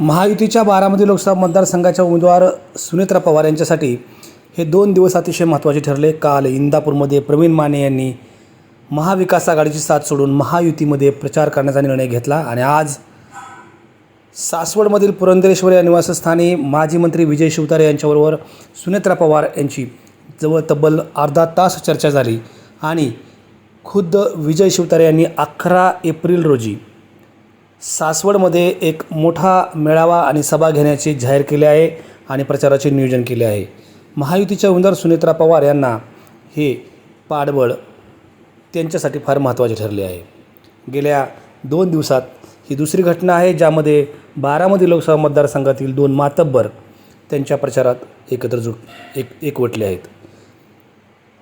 महायुतीच्या बारामती लोकसभा मतदारसंघाच्या उमेदवार सुनेत्रा पवार यांच्यासाठी हे दोन दिवस अतिशय महत्त्वाचे ठरले. काल इंदापूरमध्ये प्रवीण माने यांनी महाविकास आघाडीची साथ सोडून महायुतीमध्ये प्रचार करण्याचा निर्णय घेतला आणि आज सासवडमधील पुरंदरेश्वर या निवासस्थानी माजी मंत्री विजय शिवतारे यांच्याबरोबर सुनेत्रा पवार यांची जवळ तब्बल अर्धा तास चर्चा झाली आणि खुद्द विजय शिवतारे यांनी अकरा एप्रिल रोजी सासवडमध्ये एक मोठा मेळावा आणि सभा घेण्याचे जाहीर केली आहे आणि प्रचाराचे नियोजन केले आहे. महायुतीच्या उमेदवार सुनेत्रा पवार यांना हे पाठबळ त्यांच्यासाठी फार महत्त्वाचे ठरले आहे. गेल्या दोन दिवसात ही दुसरी घटना आहे ज्यामध्ये बारामती लोकसभा मतदारसंघातील दोन मातब्बर त्यांच्या प्रचारात एकत्र जुट एक एकवटले आहेत.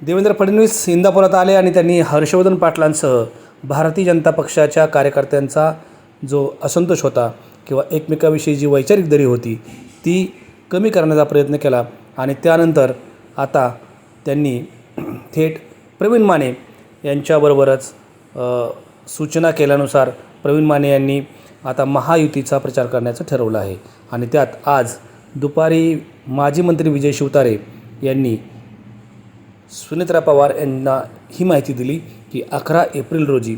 देवेंद्र फडणवीस इंदापुरात आले आणि त्यांनी हर्षवर्धन पाटलांसह भारतीय जनता पक्षाच्या कार्यकर्त्यांचा जो असंतोष होता किंवा एकमेकाविषयी जी वैचारिक दरी होती ती कमी करण्याचा प्रयत्न केला आणि त्यानंतर आता त्यांनी थेट प्रवीण माने यांच्याबरोबरच सूचना केल्यानुसार प्रवीण माने यांनी आता महायुतीचा प्रचार करण्याचं ठरवलं आहे. आणि त्यात आज दुपारी माजी मंत्री विजय शिवतारे यांनी सुनेत्रा पवार यांना ही माहिती दिली की अकरा एप्रिल रोजी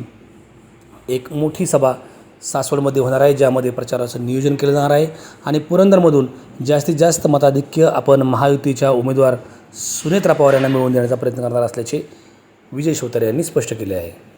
एक मोठी सभा सासवडमध्ये होणार आहे ज्यामध्ये प्रचाराचं नियोजन केलं जाणार आहे. आणि पुरंदरमधून जास्तीत जास्त मताधिक्य आपण महायुतीच्या उमेदवार सुनेत्रा पवार यांना मिळवून देण्याचा प्रयत्न करणार असल्याचे विजय शिवतारे यांनी स्पष्ट केले आहे.